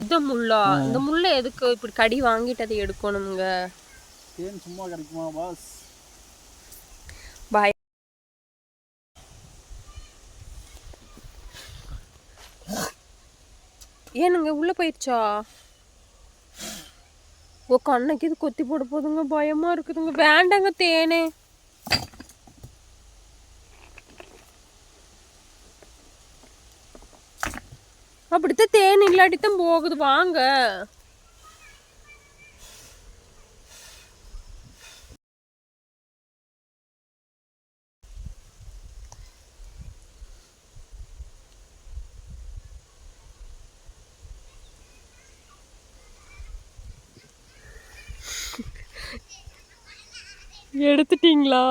இந்த முள்ளா இந்த முள்ளை எதுக்கு இப்படி கடி வாங்கிட்டு அதை எடுக்கணுங்க தேன் சும்மா கிடைக்குமா பாஸ் பாய். ஏனுங்க உள்ள போயிடுச்சா? ஓ கண்ணுக்கு இது கொத்தி போட போதுங்க பயமா இருக்குதுங்க. வேண்டாங்க தேனே. அப்படித்தான் தேன் இல்லாட்டித்தான் போகுது வாங்க. எடுத்துட்டீங்களா?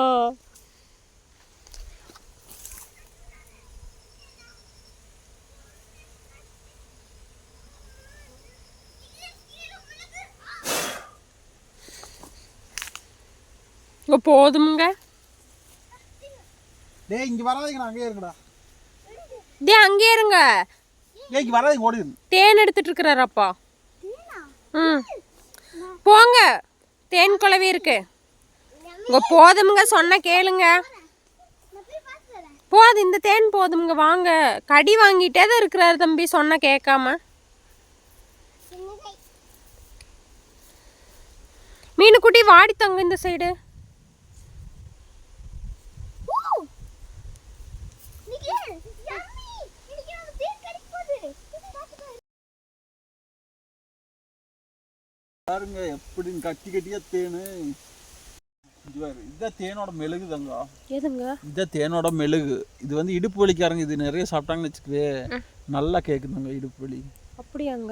இங்க போதுமுங்க. டேய் இங்க வராதீங்க அங்கேயே இருக்கடா டே அங்கே இருங்க. டேய் இங்க வராதீங்க ஓடிடு தேன் எடுத்துட்டு இருக்கிறாரு அப்பா ம். போங்க. தேன் குழவி இருக்கு. இங்க போதுமுங்க சொன்ன கேளுங்க. போதும் இந்த தேன் போதுமுங்க வாங்க. கடி வாங்கிட்டே தான் இருக்கிறாரு தம்பி சொன்ன கேட்காம. மீனுக்குட்டி வாடி தங்க இந்த சைடு பாருங்க எப்படி கட்டி கட்டியா தேனு. இதுதான் தேனோட மெழுகு தங்கா. எதுங்க? இதுதான் தேனோட மெழுகு. இது வந்து இடுப்பு வலிக்காரங்க இது நிறைய சாப்பிட்டாங்கன்னு வச்சுக்கவே நல்லா கேக்குதுங்க இடுப்பு வலி. அப்படியாங்க.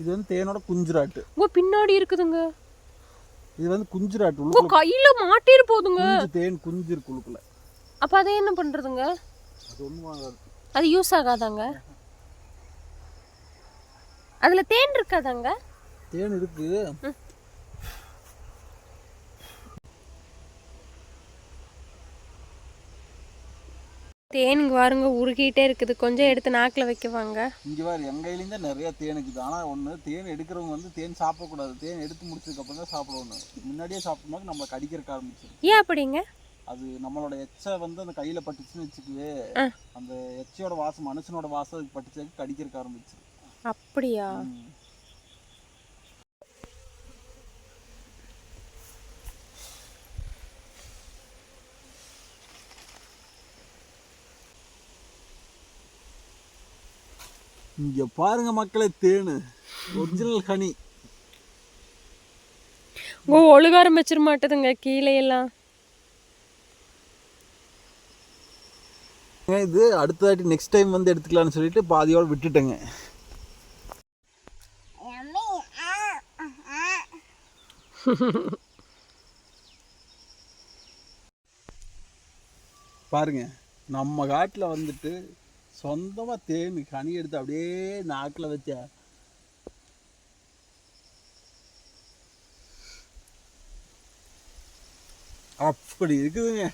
இது வந்து தேனோட குஞ்சுராட்டு. உங்க பின்னாடி இருக்குதுங்க. இது வந்து குஞ்சுராட்டு கையில மாட்டிரு போதுங்க. தேன் குஞ்சு இருக்கு உள்ளுக்குள்ள. அப்ப அதை என்ன பண்றதுங்க? அது யூஸ் ஆகாதாங்க? அதுல தேன் இருக்காதாங்க? தேன் இருக்கு. தேன் இங்க பாருங்க உருகிட்டே இருக்குது. கொஞ்சம் எடுத்து நாக்குல வைக்கவாங்க. இங்கே வேறு எங்கள் கையிலேருந்து நிறைய தேன் இருக்குது. ஆனால் ஒன்று தேன் எடுக்கிறவங்க வந்து தேன் சாப்பிடக்கூடாது. தேன் எடுத்து முடிச்சதுக்கப்புறம் தான் சாப்பிடணும். முன்னாடியே சாப்பிட்டோம்னா நம்ம கடிக்கிறக்க ஆரம்பிச்சிடும் ஏன் அப்படிங்க? அது நம்மளோட எச்சை வந்து அந்த கையில் பட்டுச்சுன்னு வச்சுக்கவே. அந்த எச்சையோட வாசம் மனுஷனோட வாசம் அதுக்கு பட்டுச்சாக்கு கடிக்கிறக்க ஆரம்பிச்சிடும் அப்படியா இங்கே பாருங்க மக்களே தேனு. Original honey. ஓ ஒழுக ஆரம்பிச்சிட மாட்டேதுங்க கீழே எல்லாம் இது அடுத்த வாட்டி நெக்ஸ்ட் டைம் வந்து எடுத்துக்கலாம்னு சொல்லிட்டு பாதியோட விட்டுட்டேங்க. பாருங்க நம்ம காட்டில் வந்துட்டு சொந்தமாக தேன் கனி எடுத்து அப்படியே நாக்கில் வச்ச அப்படி இருக்குதுங்க.